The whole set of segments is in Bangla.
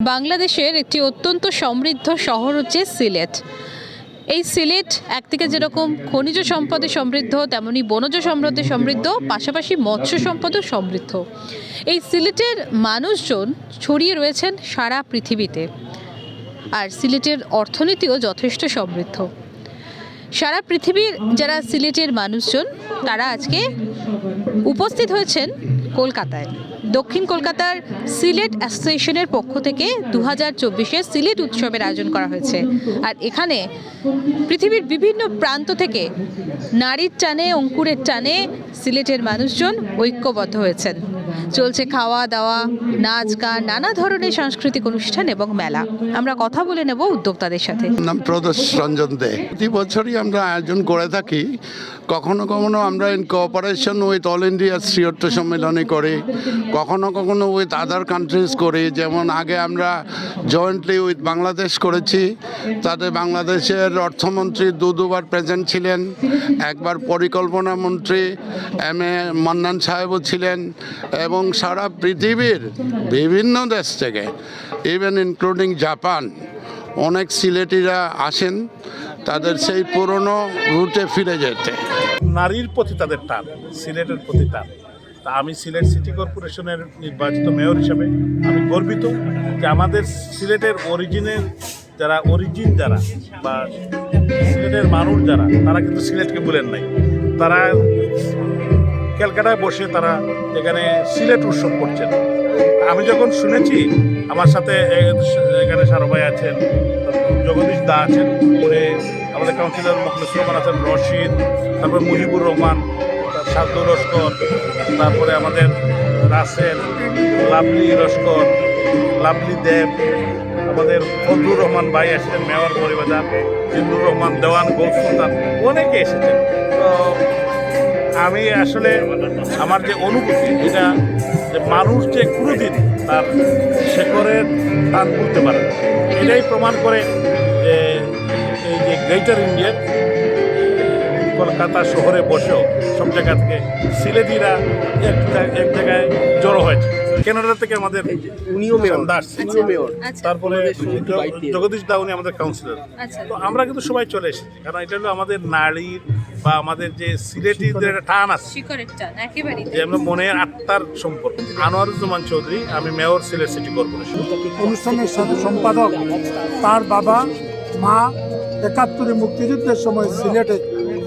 বাংলাদেশের একটি অত্যন্ত সমৃদ্ধ শহর হচ্ছে সিলেট। এই সিলেট একদিকে যেরকম খনিজ সম্পদে সমৃদ্ধ, তেমনি বনজ সম্পদে সমৃদ্ধ, পাশাপাশি মৎস্য সম্পদও সমৃদ্ধ। এই সিলেটের মানুষজন ছড়িয়ে রয়েছেন সারা পৃথিবীতে। আর সিলেটের অর্থনীতিও যথেষ্ট সমৃদ্ধ। সারা পৃথিবীর যারা সিলেটের মানুষজন, তারা আজকে উপস্থিত হয়েছেন কলকাতায়। দক্ষিণ কলকাতার সিলেট অ্যাসোসিয়েশনের পক্ষ থেকে দু হাজার চব্বিশে সিলেট উৎসবের আয়োজন করা হয়েছে। আর এখানে পৃথিবীর বিভিন্ন প্রান্ত থেকে নারীর টানে, অঙ্কুরের টানে সিলেটের মানুষজন ঐক্যবদ্ধ হয়েছেন। চলছে খাওয়া দাওয়া নাচ গান নানা ধরনের সাংস্কৃতিক অনুষ্ঠান এবং মেলা। আমরা কথা বলে নেব উদ্যোক্তাদের সাথে। প্রদোষ রঞ্জন দে। প্রতি বছরই আমরা আয়োজন করে থাকি। কখনো কখনো আমরা in cooperation with all India শ্রীয়ত্ব সম্মেলনে করি কখনো কখনো উইথ আদার কান্ট্রিজ করি, যেমন আগে আমরা জয়েন্টলি উইথ বাংলাদেশ করেছি, তাতে বাংলাদেশের অর্থমন্ত্রী দু দুবার প্রেজেন্ট ছিলেন, একবার পরিকল্পনা মন্ত্রী এম এ মান্নান সাহেবও ছিলেন, এবং সারা পৃথিবীর বিভিন্ন দেশ থেকে ইভেন ইনক্লুডিং জাপান অনেক সিলেটিরা আসেন, তাদের সেই পুরনো রুটে ফিরে যেতে। নারীর প্রতি তাদের টান, সিলেটের প্রতি টান। তা আমি সিলেট সিটি কর্পোরেশনের নির্বাচিত মেয়র হিসাবে আমি গর্বিত যে আমাদের সিলেটের অরিজিনের যারা অরিজিন যারা বা সিলেটের মানুষ যারা, তারা কিন্তু সিলেটকে বলেন নাই। তারা ক্যালকাটায় বসে তারা এখানে সিলেট উৎসব করছেন। আমি যখন শুনেছি, আমার সাথে এখানে সারভাই আছেন, জগদীশ দা আছেন, উনি আমাদের কাউন্সিলর মুখলেসুর রহমান আছেন, রশিদ, তারপরে মুজিবুর রহমান সাদ্দু লস্কর তারপরে আমাদের রাসেল, লাভলি লস্কর লাভলি দেব, আমাদের ফজলুর রহমান ভাই এসেছেন মেয়র পরিবাজার জিন্দুর রহমান, দেওয়ান গৌর সুলতান, অনেকে এসেছেন। তো আমি আসলে আমার যে অনুভূতি, এটা যে মানুষ যে কোনোদিন তার শেখরের টান করতে পারে এটাই প্রমাণ করে যে এই যে গ্রেটার ইন্ডিয়ার কলকাতা শহরে বসেও সব জায়গা থেকে সিলেটিরা এক এক জায়গায় জড়ো হয়েছে। কেনাডা থেকে আমাদের উনিও মেয়র দাস মেয়র। তারপরে। জগদীশ দা উনি আমাদের কাউন্সিলর আচ্ছা। তো আমরা কিন্তু সবাই চলে এসেছি কারণ এটা হলো আমাদের নারীর বা আমাদের যে সিলেটিদের একটা টান আছে। যে আমরা মনের আত্মার সম্পর্ক। আনোয়ারুজ্জামান চৌধুরী আমি মেয়র সিলেট সিটি কর্পোরেশন। অনুষ্ঠানের সাথে সম্পাদক তার বাবা মা একাত্তরে মুক্তিযুদ্ধের সময় সিলেটে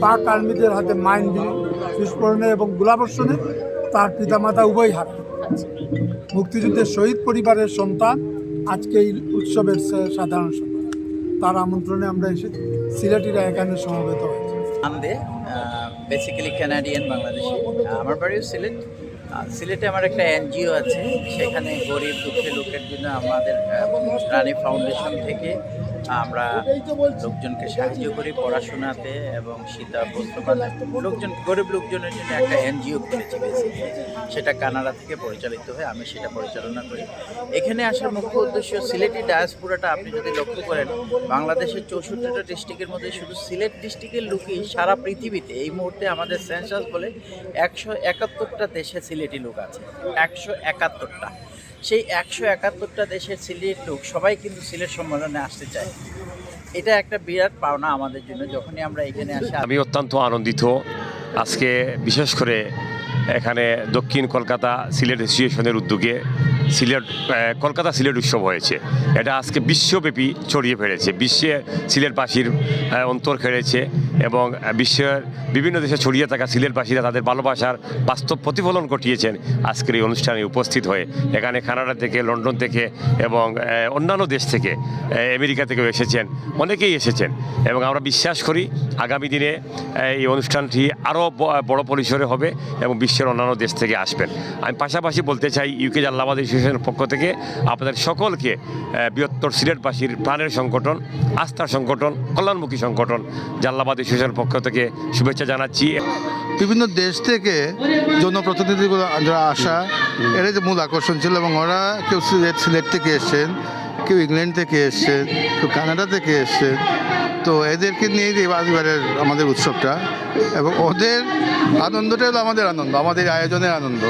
পাক আর্মিদের হাতে মাইন বিস্ফোরণে এবং গোলাবর্ষণে তার পিতামাতা উভয় হারান। মুক্তিযুদ্ধের শহীদ পরিবারের সন্তান আজকে এই উৎসবের সাধারণ সম্পাদক। তার আমন্ত্রণে আমরা এসেছি। সিলেটিরা এখানে সমবেত হয়েছে। আমদে বেসিক্যালি কানাডিয়ান বাংলাদেশি। আমার বাড়িও সিলেট। সিলেটে আমার একটা এনজিও আছে। সেখানে গরিব দুঃখী লোকের জন্য আমাদের রানী ফাউন্ডেশন থেকে আমরা লোকজনকে সাহায্য করি পড়াশোনাতে এবং সীতা লোকজন গরিব লোকজনের জন্য একটা এনজিও খুলেছি বেসিক্যালি সেটা কানাডা থেকে পরিচালিত হয় আমি সেটা পরিচালনা করি। এখানে আসার মুখ্য উদ্দেশ্য সিলেটি ডায়াসপুরাটা আপনি যদি লক্ষ্য করেন, বাংলাদেশের চৌষট্টিটা ডিস্ট্রিক্টের মধ্যে শুধু সিলেট ডিস্ট্রিক্টের লোকই সারা পৃথিবীতে এই মুহূর্তে আমাদের সেন্সাস বলে একশো একাত্তরটা দেশে সিলেটি লোক আছে। একশো একাত্তরটা। সেই একশো একাত্তরটা দেশের সিলেট লোক সবাই কিন্তু সিলেট সম্মেলনে আসতে চায়। এটা একটা বিরাট পাওনা আমাদের জন্য যখনই আমরা এখানে আসি। আমি অত্যন্ত আনন্দিত। আজকে বিশেষ করে এখানে দক্ষিণ কলকাতা সিলেট অ্যাসোসিয়েশনের উদ্যোগে সিলেট কলকাতা সিলেট উৎসব হয়েছে। এটা আজকে বিশ্বব্যাপী ছড়িয়ে ফেলেছে। বিশ্বে সিলেটবাসীর অন্তর খেলেছে এবং বিশ্বের বিভিন্ন দেশে ছড়িয়ে থাকা সিলেটবাসীরা তাদের ভালোবাসার বাস্তব প্রতিফলন ঘটিয়েছেন আজকের এই অনুষ্ঠানে উপস্থিত হয়ে। এখানে কানাডা থেকে, লন্ডন থেকে এবং অন্যান্য দেশ থেকে আমেরিকা থেকেও এসেছেন, অনেকেই এসেছেন। এবং আমরা বিশ্বাস করি আগামী দিনে এই অনুষ্ঠানটি আরও বড় পরিসরে হবে এবং বিশ্বের অন্যান্য দেশ থেকে আসবেন। আমি পাশাপাশি বলতে চাই, ইউকে জাল্লাবাদ অ্যাসোসিয়েশনের পক্ষ থেকে আপনাদের সকলকে বৃহত্তর সিলেটবাসীর প্রাণের সংগঠন আস্থার সংগঠন কল্যাণমুখী সংগঠন জাল্লাবাদ অ্যাসোসিয়েশনের পক্ষ থেকে শুভেচ্ছা জানাচ্ছি। বিভিন্ন দেশ থেকে জনপ্রতিনিধিগুলো যারা আসা এটাই যে মূল আকর্ষণ ছিল এবং ওরা কেউ সিলেট সিলেট থেকে এসছেন কেউ ইংল্যান্ড থেকে এসছেন কেউ কানাডা থেকে এসছেন। তো এদেরকে নিয়েই এবারের আমাদের উৎসবটা এবং ওদের আনন্দটাই হলো আমাদের আনন্দ আমাদের আয়োজনের আনন্দ।